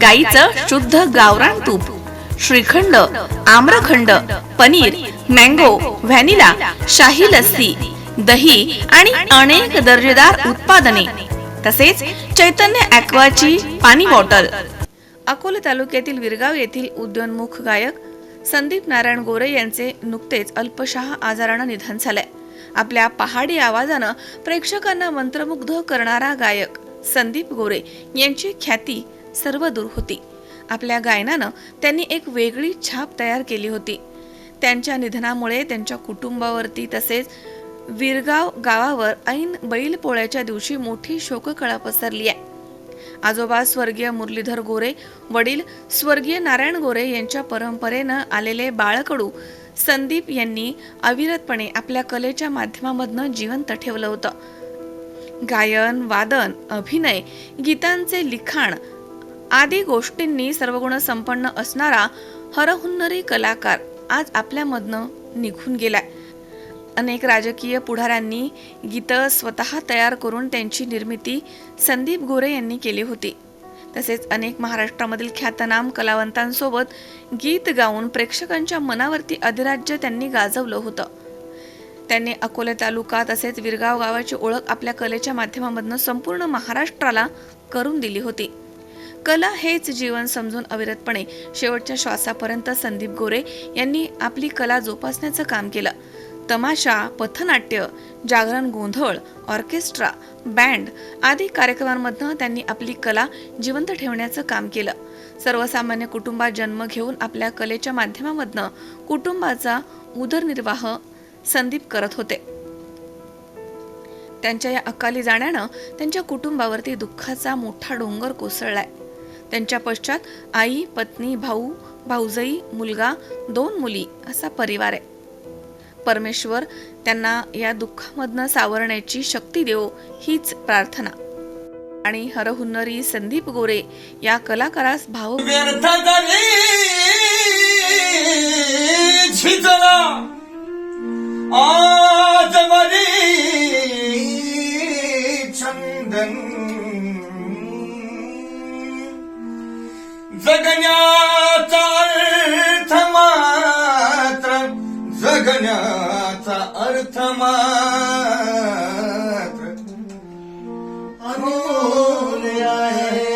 गाईचं शुद्ध गावरान तूप श्रीखंड आम्रखंड पनीर मँगो व्हॅनिला शाही लस्सी दही आणि अनेक दर्जेदार उत्पादने तसेच चैतन्य ॲक्वाची पाणी बॉटल. अकोले तालुक्यातील विरगाव येथील उद्योन्मुख गायक संदीप नारायण गोरे यांचे नुकतेच अल्पशहा आजारानं निधन झालंय. आपल्या पहाडी आवाजानं प्रेक्षकांना मंत्रमुग्ध करणारा गायक संदीप गोरे यांची ख्याती सर्व दूर होती. आपल्या गायनानं त्यांनी एक वेगळी छाप तयार केली होती. त्यांच्या निधनामुळे त्यांच्या कुटुंबावरती तसेच विरगाव गावावर ऐन बैल पोळ्याच्या दिवशी मोठी शोककळा पसरली आहे. आजोबा स्वर्गीय मुरलीधर गोरे वडील स्वर्गीय नारायण गोरे यांच्या परंपरेनं आलेले बाळकडू संदीप यांनी अविरतपणे आपल्या कलेच्या माध्यमामधनं जिवंत ठेवलं होतं. गायन वादन अभिनय गीतांचे लिखाण आदी गोष्टींनी सर्वगुण संपन्न असणारा हरहुन्नरी कलाकार आज आपल्यामधनं निघून गेलाय. अनेक राजकीय पुढाऱ्यांनी गीतं स्वतः तयार करून त्यांची निर्मिती संदीप गोरे यांनी केली होती. तसेच अनेक महाराष्ट्रामधील ख्यातनाम कलावंतांसोबत गीत गाऊन प्रेक्षकांच्या मनावरती अधिराज्य त्यांनी गाजवलं होतं. त्यांनी अकोले तालुका तसेच विरगाव गावाची ओळख आपल्या कलेच्या माध्यमामधनं संपूर्ण महाराष्ट्राला करून दिली होती. कला हेच जीवन समजून अविरतपणे शेवटच्या श्वासापर्यंत संदीप गोरे यांनी आपली कला जोपासण्याचं काम केलं. तमाशा पथनाट्य जागरण गोंधळ ऑर्केस्ट्रा बँड आदी कार्यक्रमांमधनं त्यांनी आपली कला जिवंत ठेवण्याचं काम केलं. सर्वसामान्य कुटुंबात जन्म घेऊन आपल्या कलेच्या माध्यमामधनं कुटुंबाचा उदरनिर्वाह संदीप करत होते. त्यांच्या या अकाली जाण्यानं त्यांच्या कुटुंबावरती दुःखाचा मोठा डोंगर कोसळलाय. त्यांच्या पश्चात आई पत्नी भाऊ भाऊजई मुलगा दोन मुली असा परिवार आहे. परमेश्वर त्यांना या दुःखामधनं सावरण्याची शक्ती देवो हीच प्रार्थना. आणि हरहुन्नरी संदीप गोरे या कलाकारास भाव झिजला जगण्याचा अर्थ मात्र जगण्याचा अर्थ मात्र अनमोल आहे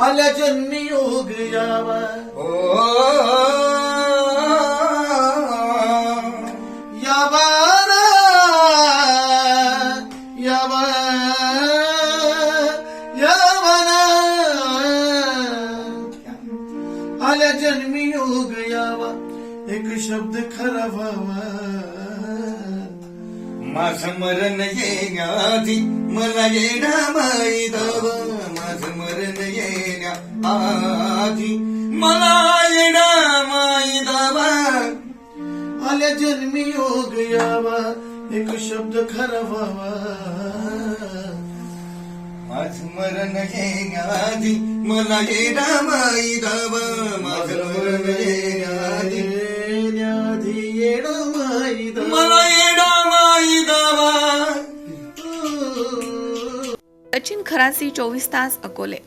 आल्या जन्मी योग यावा यावा यावा. आल्या जन्मी योग यावा एक शब्द खरा व्हावा माझं मरण येण्याआधी मला येणा माईदाव माझं मरण येण्या आधी मला येणा माईदावा आल्या जन्मी योग यावा एक शब्द खरा व्हावा. माझं मरण येण्याआधी मला येणा माईदावा माझं मरण येण्याआधी येण्याआधी येणं माहीत मला येणा माईदावा सचिन खरासी चोवीस तास अकोले.